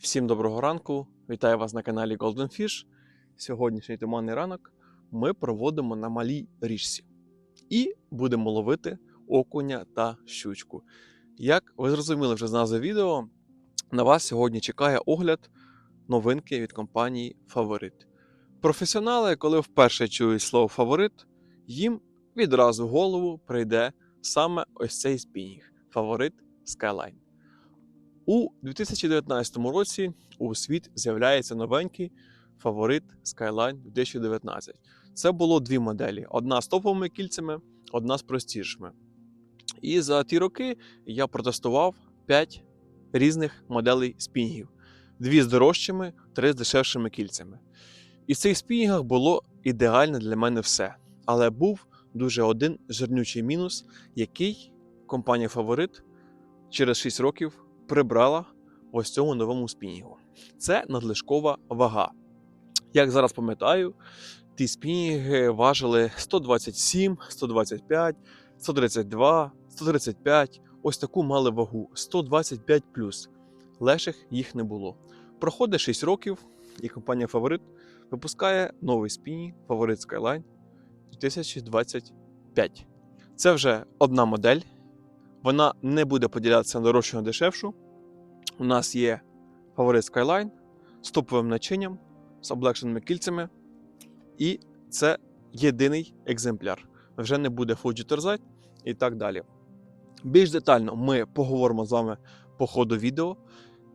Всім доброго ранку! Вітаю вас на каналі Golden Fish. Сьогоднішній туманний ранок ми проводимо на малій річці і будемо ловити окуня та щучку. Як ви зрозуміли вже з назви відео, на вас сьогодні чекає огляд новинки від компанії Фаворит. Професіонали, коли вперше чують слово фаворит, їм відразу в голову прийде саме ось цей спінінг Фаворит Skyline. У 2019 році у світ з'являється новенький фаворит Skyline 2019. Це було дві моделі: одна з топовими кільцями, одна з простішими. І за ті роки я протестував 5 різних моделей спінгів: дві з дорожчими, три з дешевшими кільцями. І в цих спінгах було ідеальне для мене все. Але був дуже один жирнючий мінус, який компанія Фаворит через 6 років прибрала ось цьому новому спінінгу. Це надлишкова вага. Як зараз пам'ятаю, ті спінінги важили 127, 125, 132, 135. Ось таку мали вагу 125 Легших їх не було. Проходить 6 років, і компанія Фаворит випускає новий спінінг Фаворит Skyline 2025. Це вже одна модель. Вона не буде поділятися на дорожчу на дешевшу. У нас є фаворит Skyline з топовим начинням, з облегшеними кільцями. І це єдиний екземпляр. Вже не буде Fuji терзать і так далі. Більш детально ми поговоримо з вами по ходу відео.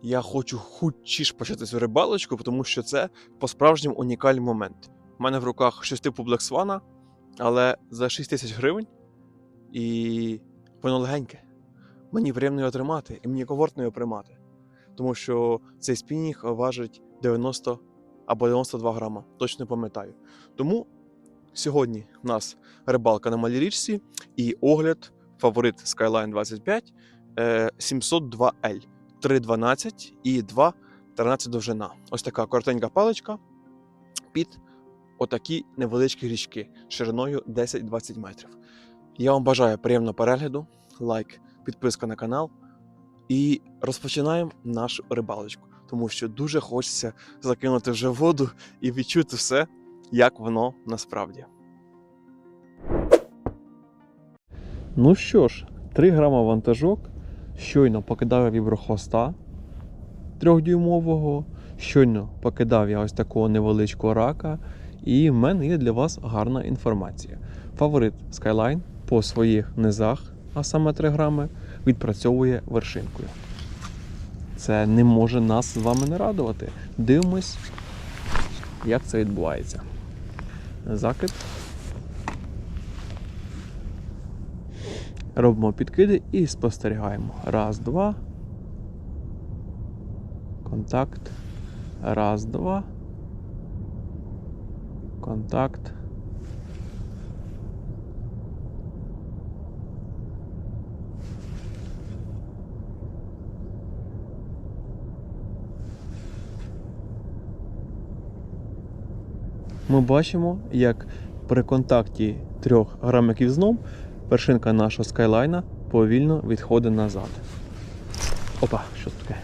Я хочу хутчіш почати цю рибалочку, тому що це по-справжньому унікальний момент. У мене в руках щось типу Black Swan, але за 6 тисяч гривень. І воно легеньке. Мені приємно його тримати, і мені комфортно його тримати. Тому що цей спінінг важить 90 або 92 грама, точно пам'ятаю. Тому сьогодні в нас рибалка на малій річці і огляд фаворит Skyline 25 е, 702L 312 і 2,13 довжина. Ось така коротенька паличка під отакі невеличкі річки шириною 10-20 метрів. Я вам бажаю приємного перегляду, лайк, підписка на канал. І розпочинаємо нашу рибалочку, тому що дуже хочеться закинути вже воду і відчути все, як воно насправді. Ну що ж, 3 грама вантажок. Щойно покидав я віброхвоста трьохдюймового. Щойно покидав я ось такого невеличкого рака. І в мене є для вас гарна інформація. Фаворит Skyline по своїх низах, а саме 3 грами, відпрацьовує вершинкою. Це не може нас з вами не радувати. Дивимось, як це відбувається. Закид. Робимо підкиди і спостерігаємо. Раз, два. Контакт. Раз, два. Контакт. Ми бачимо, як при контакті трьох грамиків з дном вершинка нашого скайлайна повільно відходить назад. Опа, що таке?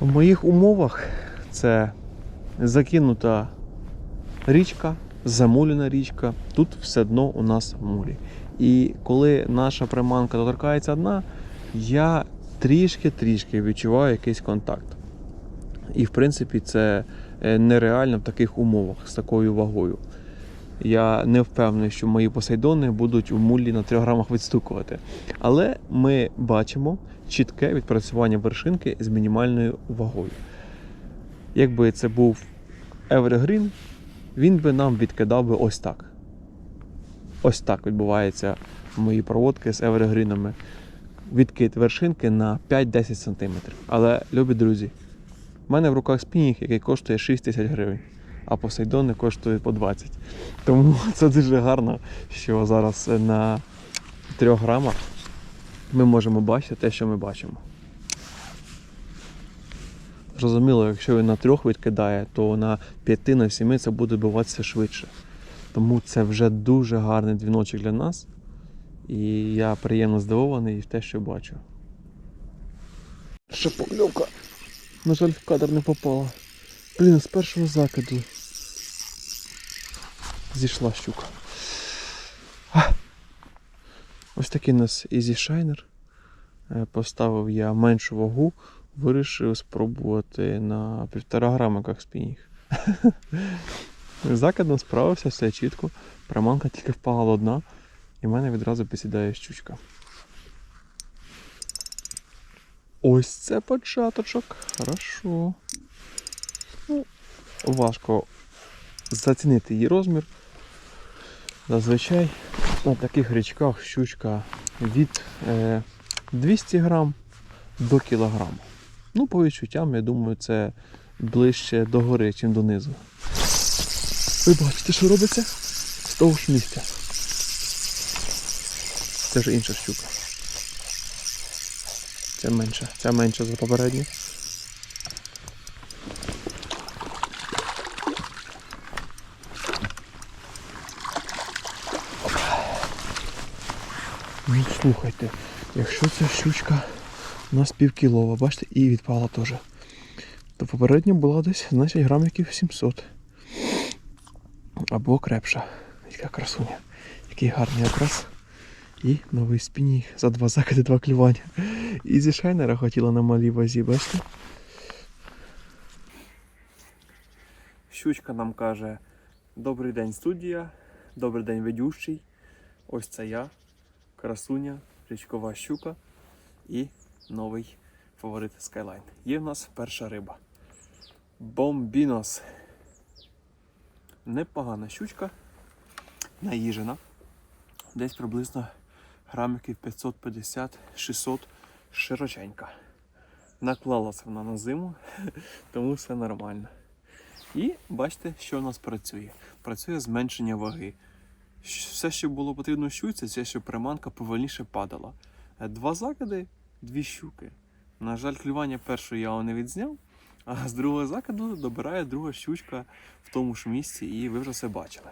В моїх умовах це закинута річка, замулена річка. Тут все дно у нас мулі. І коли наша приманка доторкається дна, я трішки-трішки відчуваю якийсь контакт. І в принципі це е, нереально в таких умовах з такою вагою. Я не впевнений, що мої посейдони будуть у мулі на 3 грамах відстукувати. Але ми бачимо чітке відпрацювання вершинки з мінімальною вагою. Якби це був Evergreen, він би нам відкидав би ось так. Ось так відбувається мої проводки з Evergreenами. Відкид вершинки на 5-10 см. Але, любі друзі, в мене в руках спінінг, який коштує 6 тисяч гривень, а посейдони коштує по 20. Тому це дуже гарно, що зараз на 3 грамах ми можемо бачити те, що ми бачимо. Зрозуміло, якщо він на трьох відкидає, то на п'яти, на сіми це буде биватися швидше. Тому це вже дуже гарний дзвіночок для нас. І я приємно здивований в те, що бачу. Ще покльовка. На жаль, в кадр не попала. Блін, з першого закиду. Зійшла щука. А! Ось такий у нас Easy Shiner. Е, Поставив я меншу вагу, вирішив спробувати на півтора грама як спінінг. Закидом справився все чітко. Приманка тільки впала одна, і в мене відразу посідає щучка. Ось це початочок. Хорошо. Ну, важко зацінити її розмір. Зазвичай на таких річках щучка від е, 200 грам до кілограму. Ну, по відчуттям, я думаю, це ближче до гори, ніж донизу. Ви бачите, що робиться? З того ж місця. Це вже інша щука. Це менша, ця менша за попередню. Ну, слухайте, якщо ця щучка у нас півкілова, бачите, і відпала теж. То попередня була десь, значить, грамів 700. Або крепша. Яка красуня. Який гарний окрас. І новий спінінг за два закиди, два клювання. І зі шайнера хотіла на малій вазі, бачите? Щучка нам каже: Добрий день, студія, добрий день, ведющий. Ось це я, красуня, річкова щука і новий фаворит Skyline. Є в нас перша риба. Бомбінос. Непогана щучка, наїжена. Десь приблизно грамиків 550-600 широченька. Наклалася вона на зиму, тому все нормально. І бачите, що в нас працює. Працює зменшення ваги. Все, що було потрібно щуці, це щоб приманка повільніше падала. Е, Два закиди, дві щуки. На жаль, клювання першої я вам не відзняв, а з другого закиду добирає друга щучка в тому ж місці, і ви вже все бачили.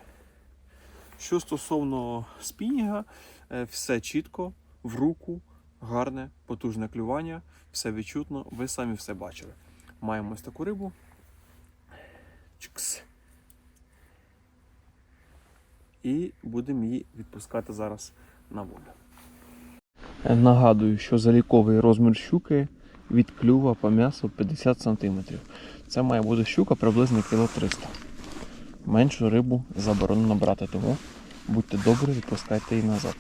Що стосовно спінінга, е, все чітко, в руку, гарне, потужне клювання, все відчутно, ви самі все бачили. Маємо ось таку рибу. Чикс. І будемо її відпускати зараз на воду. Нагадую, що заліковий розмір щуки від клюва по м'ясу 50 см. Це має бути щука приблизно кіло 300 Меншу рибу заборонено брати, тому будьте добрі, відпускайте її назад.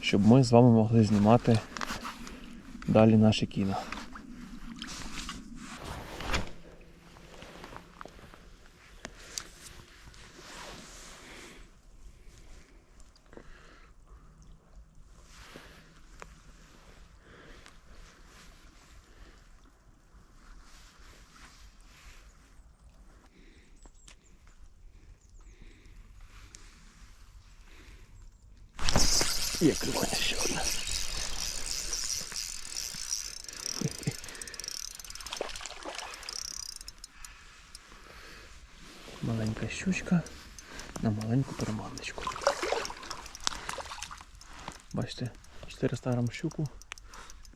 Щоб ми з вами могли знімати далі наше кіно. Є клювання ще одне. Маленька щучка на маленьку переманочку. Бачите, 400 грам щуку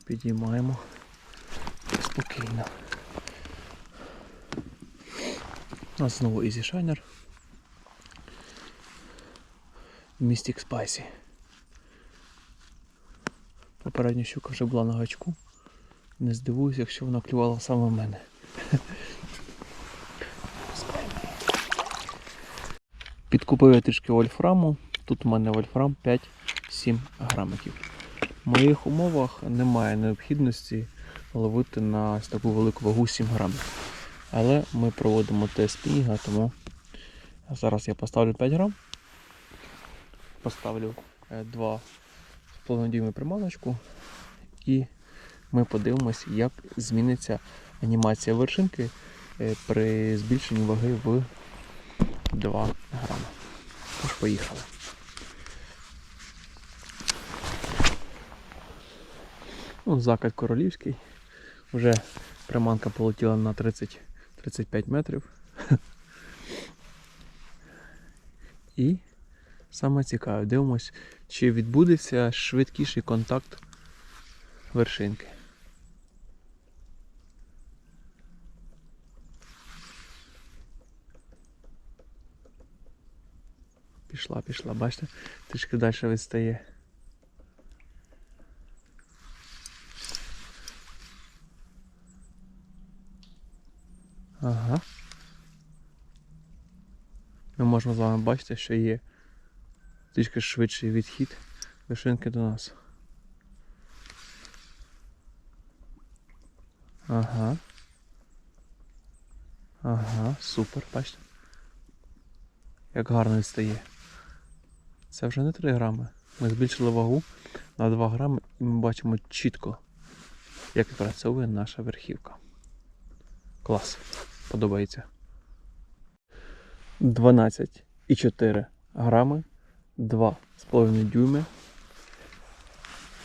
підіймаємо спокійно. У нас знову Easy Shiner. Mystic Spicy. Попередня щука вже була на гачку. Не здивуюсь, якщо вона клювала саме мене. Підкупив я трішки вольфраму. Тут у мене вольфрам 5-7 грамиків. В моїх умовах немає необхідності ловити на ось таку велику вагу 7 грамів. Але ми проводимо тест спінінга, тому зараз я поставлю 5 грам. Поставлю 2 полонодійну приманочку і ми подивимось, як зміниться анімація вершинки е, при збільшенні ваги в 2 грами. Тож поїхали. Ну, закат королівський. Вже Приманка полетіла на 30-35 метрів. І саме цікаве, дивимось, чи відбудеться швидкіший контакт вершинки. Пішла, пішла, бачите, трішки далі відстає. Ага. Ми можемо з вами бачити, що є трішки швидший відхід вишинки до нас. Ага. Ага, супер, бачите. Як гарно відстає. Це вже не 3 грами. Ми збільшили вагу на 2 грами і ми бачимо чітко, як працює наша верхівка. Клас. Подобається. 12,4 грами, 2,5 дюйми.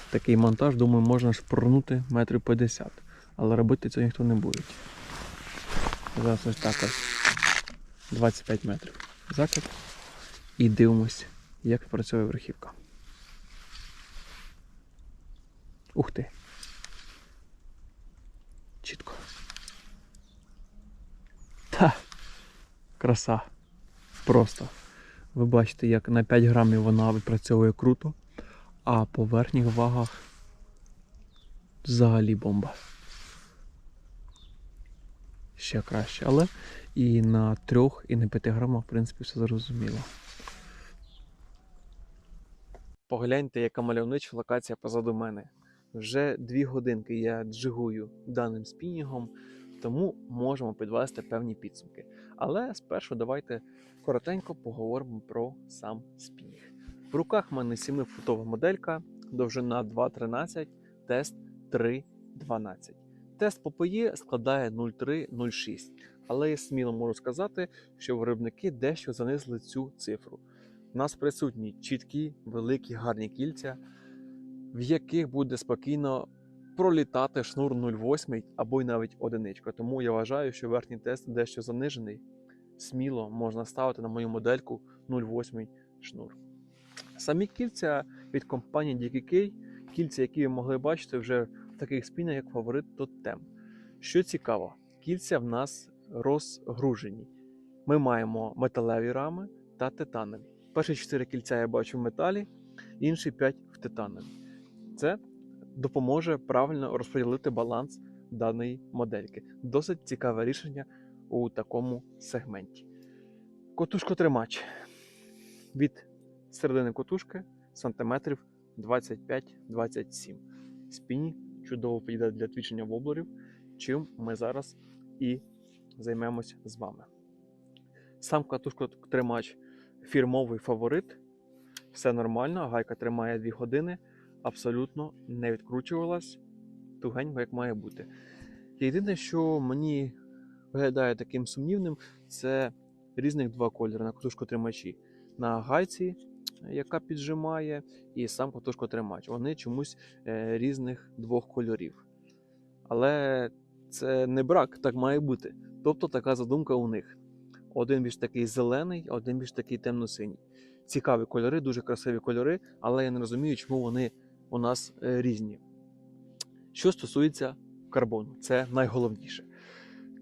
Такий монтаж, думаю, можна шпурнути метрів 50, але робити це ніхто не буде. Зараз ось так ось 25 метрів. Закид. І дивимось, як працює верхівка. Ух ти. Чітко. Та, краса. Просто. Ви бачите, як на 5 грамів вона відпрацьовує круто, а по верхніх вагах взагалі бомба. Ще краще, але і на 3, і на 5 грамах, в принципі, все зрозуміло. Погляньте, яка мальовнича локація позаду мене. Вже дві годинки я джигую даним спінінгом, тому можемо підвести певні підсумки. Але спершу давайте коротенько поговоримо про сам спінінг. В руках в мене 7-футова моделька, довжина 2.13, тест 3.12. Тест по ПОЄ складає 0,3-0,6, але я сміло можу сказати, що виробники дещо занизили цю цифру. У нас присутні чіткі, великі, гарні кільця, в яких буде спокійно пролітати шнур 0,8 або й навіть одиничка. Тому я вважаю, що верхній тест дещо занижений. Сміло можна ставити на мою модельку 0,8 шнур. Самі кільця від компанії DKK, кільця, які ви могли бачити вже в таких спінах, як фаворит Totem. Що цікаво, кільця в нас розгружені. Ми маємо металеві рами та титанові. Перші 4 кільця я бачу в металі, інші 5 в титанові. Це допоможе правильно розподілити баланс даної модельки. Досить цікаве рішення у такому сегменті. Котушко-тримач від середини котушки сантиметрів 25-27. Спіні чудово підійде для твічення воблерів, чим ми зараз і займемось з вами. Сам катушко-тримач фірмовий фаворит. Все нормально, гайка тримає 2 години, абсолютно не відкручувалась, тугенько, як має бути. Єдине, що мені виглядає таким сумнівним, це різних два кольори на катушко-тримачі. На гайці, яка піджимає, і сам катушко-тримач. Вони чомусь е, різних двох кольорів. Але це не брак, так має бути. Тобто така задумка у них. Один більш такий зелений, один більш такий темно-синій. Цікаві кольори, дуже красиві кольори, але я не розумію, чому вони у нас е, різні. Що стосується карбону, це найголовніше.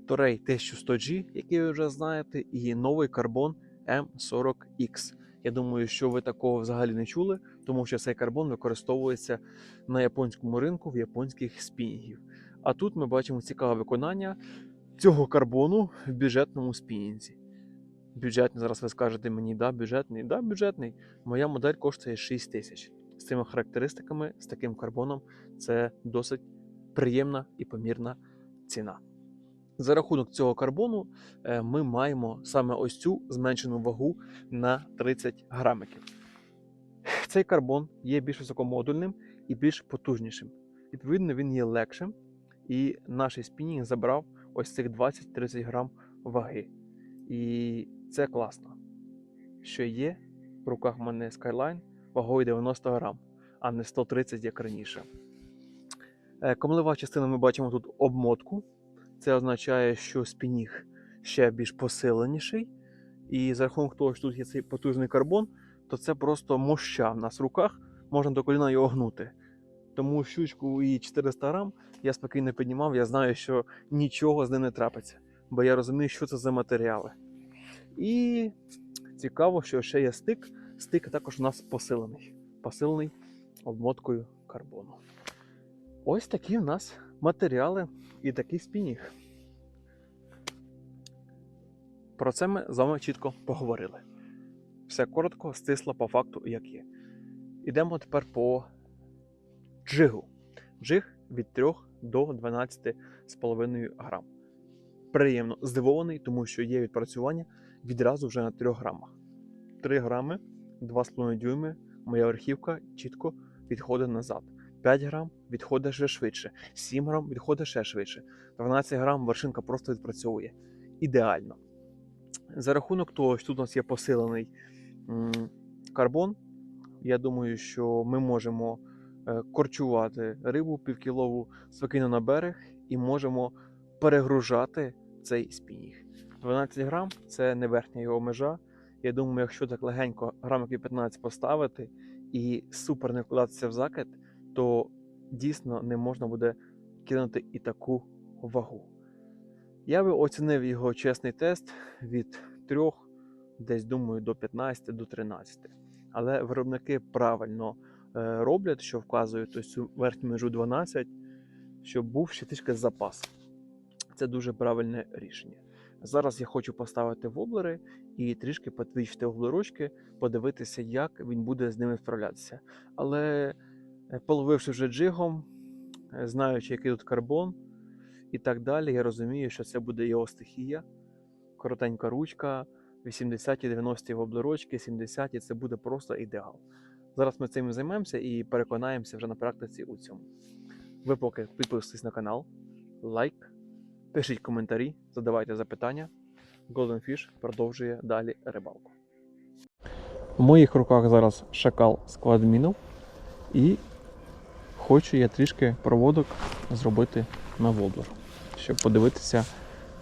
Торей T100G, який ви вже знаєте, і новий карбон M40X. Я думаю, що ви такого взагалі не чули, тому що цей карбон використовується на японському ринку в японських спінінгів. А тут ми бачимо цікаве виконання цього карбону в бюджетному спінінзі. Бюджетний, зараз ви скажете мені, да, бюджетний, да, бюджетний. Моя модель коштує 6 тисяч. З цими характеристиками, з таким карбоном, це досить приємна і помірна ціна. За рахунок цього карбону е, ми маємо саме ось цю зменшену вагу на 30 грамиків. Цей карбон є більш високомодульним і більш потужнішим. Відповідно, він є легшим, і наш спінінг забрав ось цих 20-30 грам ваги. І це класно. Що є в руках в мене Skyline вагою 90 грам, а не 130, як раніше. Е, Комлева частина ми бачимо тут обмотку. Це означає, що спініг ще більш посиленіший. І за рахунок того, що тут є цей потужний карбон, то це просто моща в нас в руках, можна до коліна його гнути. Тому щучку і 400 грам я спокійно піднімав, я знаю, що нічого з ним не трапиться, бо я розумію, що це за матеріали. І цікаво, що ще є стик. Стик також у нас посилений. Посилений обмоткою карбону. Ось такі в нас матеріали і такий спініг. Про це ми з вами чітко поговорили. Все коротко, стисло по факту, як є. Ідемо тепер по джигу. Джиг від 3 до 12,5 грам. Приємно здивований, тому що є відпрацювання відразу вже на 3 грамах. 3 грами, 2,5 дюйми, моя верхівка чітко відходить назад. 5 грам відходить ще швидше, 7 грам відходить ще швидше. 12 грам вершинка просто відпрацьовує. Ідеально. За рахунок того, що тут у нас є посилений карбон, я думаю, що ми можемо е, корчувати рибу півкілову спокійно на берег і можемо перегружати цей спініг. 12 грам це не верхня його межа. Я думаю, якщо так легенько грамів 15 поставити і супер не вкладатися в закид, то дійсно не можна буде кинути і таку вагу. Я би оцінив його чесний тест від 3, десь думаю, до 15 до 13. Але виробники правильно е, роблять, що вказують ось цю верхню межу 12, щоб був ще трішки запас. Це дуже правильне рішення. Зараз я хочу поставити воблери і трішки потвічити воблерочки, подивитися, як він буде з ними справлятися. Але половивши вже джигом, е, знаючи, який тут карбон і так далі, я розумію, що це буде його стихія. Коротенька ручка, 80-90 воблерочки, 70 це буде просто ідеал. Зараз ми цим займемося і переконаємося вже на практиці у цьому. Ви поки підписуйтесь на канал, лайк, пишіть коментарі, задавайте запитання. Golden Fish продовжує далі рибалку. В моїх руках зараз шакал складмінов і хочу я трішки проводок зробити на воблер, щоб подивитися,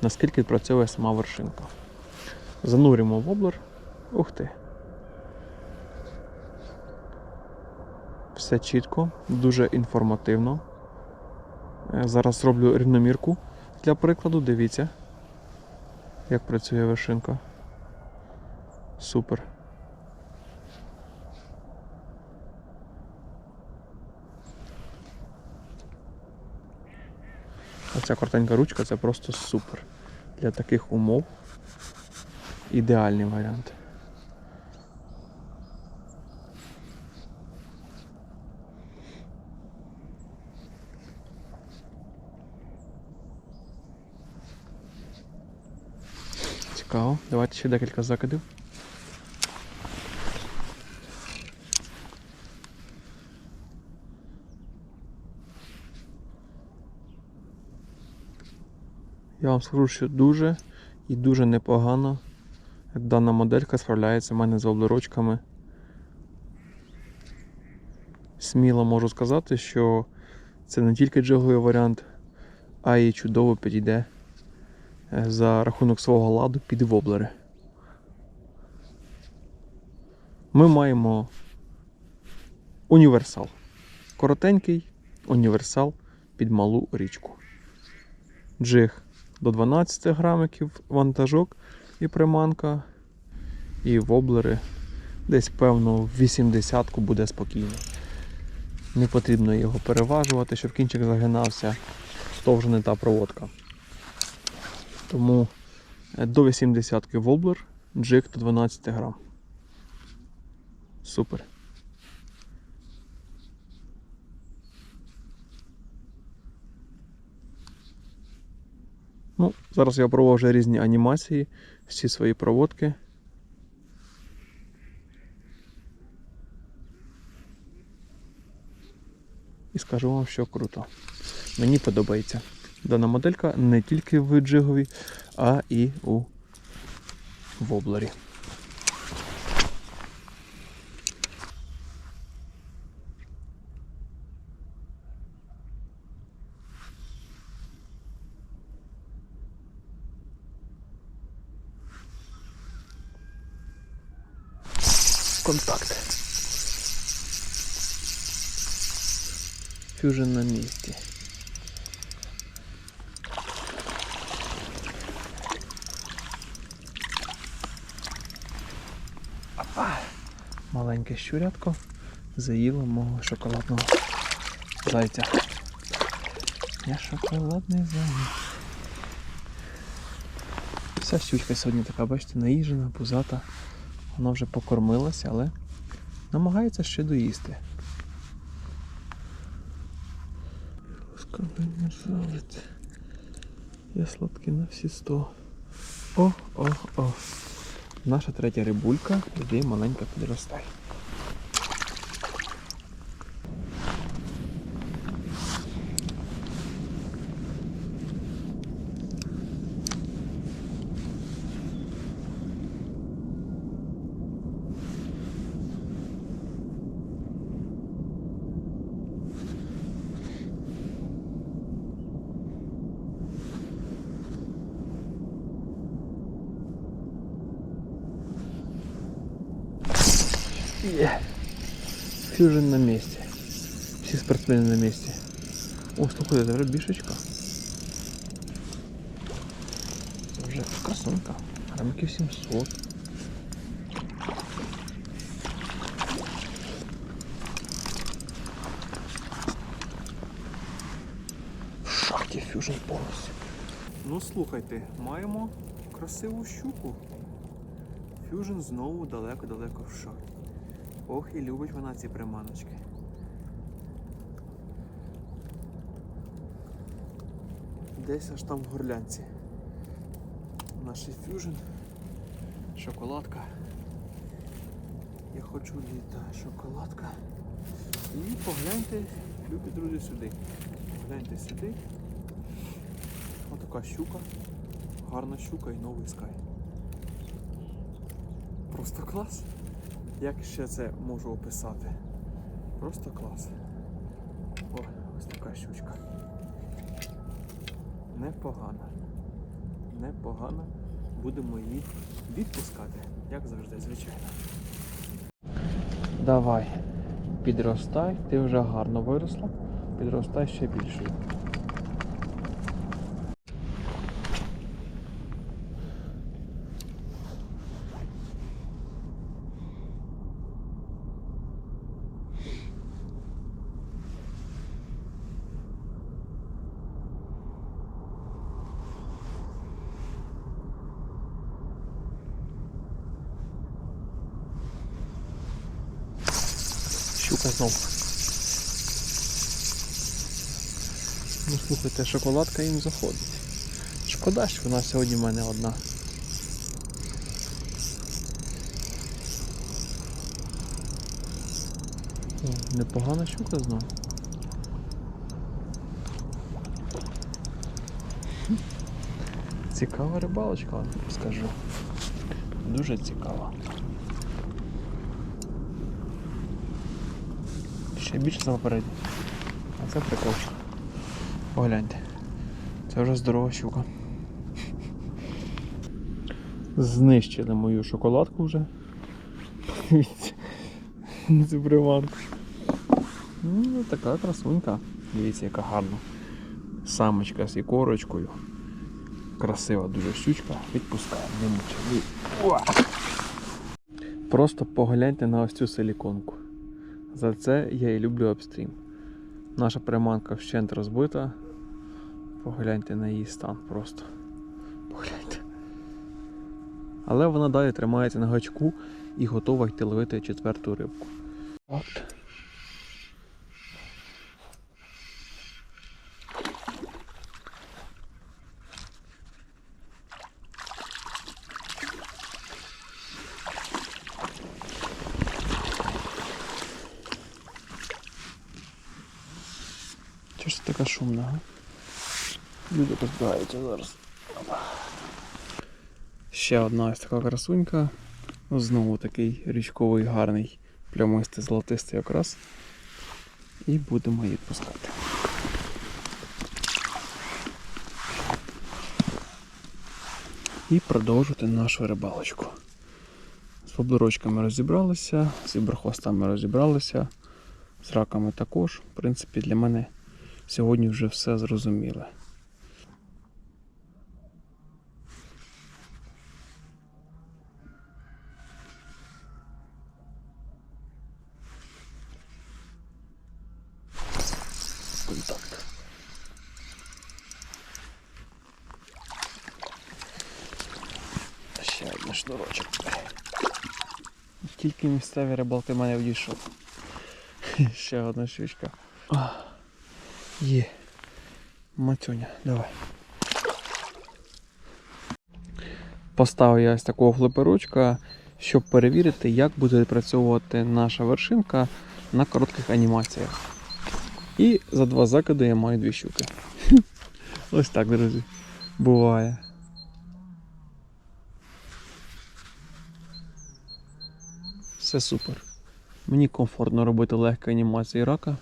наскільки працює сама вершинка. Занурюємо воблер. Ух ти. Все чітко, дуже інформативно. Е, Зараз зроблю рівномірку для прикладу. Дивіться, як працює вершинка. Супер. Оця коротенька ручка це просто супер. Для таких умов ідеальний варіант. Цікаво. Давайте ще декілька закидів. Я вам скажу, що дуже і дуже непогано дана моделька справляється в мене з облерочками. Сміло можу сказати, що це не тільки джиговий варіант, а й чудово підійде е, за рахунок свого ладу під воблери. Ми маємо універсал. Коротенький універсал під малу річку. Джиг до 12 грамиків вантажок і приманка. І воблери десь, певно, в 80 буде спокійно. Не потрібно його переважувати, щоб кінчик загинався. То та проводка. Тому е, до 80 воблер, джиг до 12 грам. Супер. Ну, зараз я пробував вже різні анімації, всі свої проводки. І скажу вам, що круто. Мені подобається. Дана моделька не тільки в джигові, а і у воблері. Контакт. Фюжн на місці. Опа! Маленьке щурятко заїло мого шоколадного зайця. Я шоколадний зайець. Вся щучка сьогодні така, бачите, наїжена, пузата. Вона вже покормилася, але намагається ще доїсти. Ласкавий мерзавець. Я сладкий на всі сто. О, о, о. Наша третя рибулька, іди маленька підростай. Є. Фюжн на місці. Всі спортсмени на місці. О, слухай, це вже бішечка. Це вже красунка. Грамків 700. В шахті фюжн повністю. Ну слухайте, маємо красиву щуку. Фюжн знову далеко-далеко в шахті. Ох, і любить вона ці приманочки. Десь аж там в горлянці. Наш фюжн. Шоколадка. Я хочу літа. Шоколадка. І погляньте, любі друзі, сюди. Погляньте сюди. Отака щука. Гарна щука і новий скай. Просто клас. Як ще це можу описати? Просто клас. О, ось така щучка. Непогана. Непогана. Будемо її відпускати, як завжди, звичайно. Давай, підростай, ти вже гарно виросла. Підростай ще більше. Знов. Ну слухайте, шоколадка їм заходить. Шкода, що вона сьогодні в мене одна. Непогана щука знов. Цікава рибалочка, вам скажу. Дуже цікава. Ще більше за. А це прикольчик. Погляньте. Це вже здорова щука. Знищили мою шоколадку вже. Подивіться. На цю приманку. Ну, така красунька. Дивіться, яка гарна. Самочка з ікорочкою. Красива дуже щучка. Відпускаємо, не мучай. Просто погляньте на ось цю силіконку. За це я і люблю апстрім. Наша приманка вщент розбита. Погляньте на її стан просто. Погляньте. Але вона далі тримається на гачку і готова йти ловити четверту рибку. Ж це така шумна? га? Люди розбігаються зараз. Ще одна ось така красунька. Знову такий річковий гарний плямистий золотистий окрас. І будемо її відпускати. І продовжувати нашу рибалочку. З воблерочками розібралися, з іброхвостами розібралися, з раками також. В принципі, для мене сьогодні вже все зрозуміле. Контакт. Ще один шнурочок. Тільки місцеві рибалки мене вдійшов. Ще одна щучка. Є. Матюня, давай. Поставив я ось такого хлоперочка, щоб перевірити, як буде відпрацьовувати наша вершинка на коротких анімаціях. І за два закиди я маю дві щуки. Ось так, друзі. Буває. Все супер. Мені комфортно робити легкі анімації рака,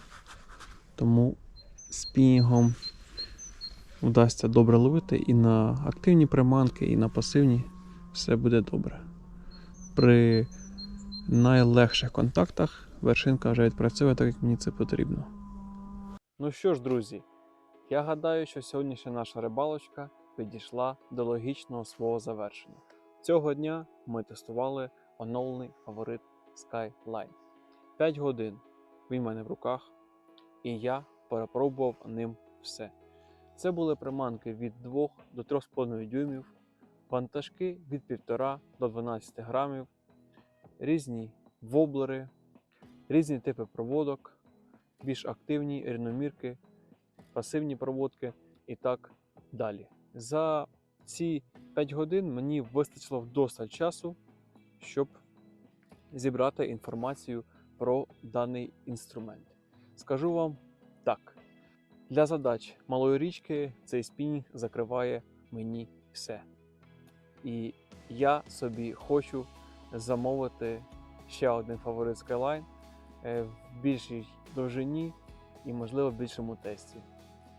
тому спінінгом вдасться добре ловити і на активні приманки, і на пасивні все буде добре. При найлегших контактах вершинка вже відпрацьовує так, як мені це потрібно. Ну що ж, друзі, я гадаю, що сьогоднішня наша рибалочка підійшла до логічного свого завершення. Цього дня ми тестували оновлений фаворит Skyline. 5 годин він в мене в руках, і я перепробував ним все. Це були приманки від 2 до 3,5 дюймів, вантажки від 1,5 до 12 грамів, різні воблери, різні типи проводок, більш активні рівномірки, пасивні проводки і так далі. За ці 5 годин мені вистачило вдосталь часу, щоб зібрати інформацію про даний інструмент. Скажу вам так: для задач малої річки цей спінінг закриває мені все. І я собі хочу замовити ще один фаворит Skyline е, в більшій довжині і, можливо, в більшому тесті.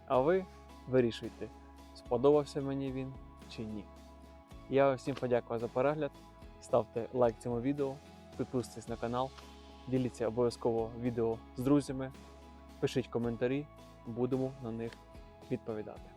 А ви вирішуйте, сподобався мені він чи ні. Я всім подякую за перегляд. Ставте лайк цьому відео, підписуйтесь на канал, діліться обов'язково відео з друзями, пишіть коментарі, будемо на них відповідати.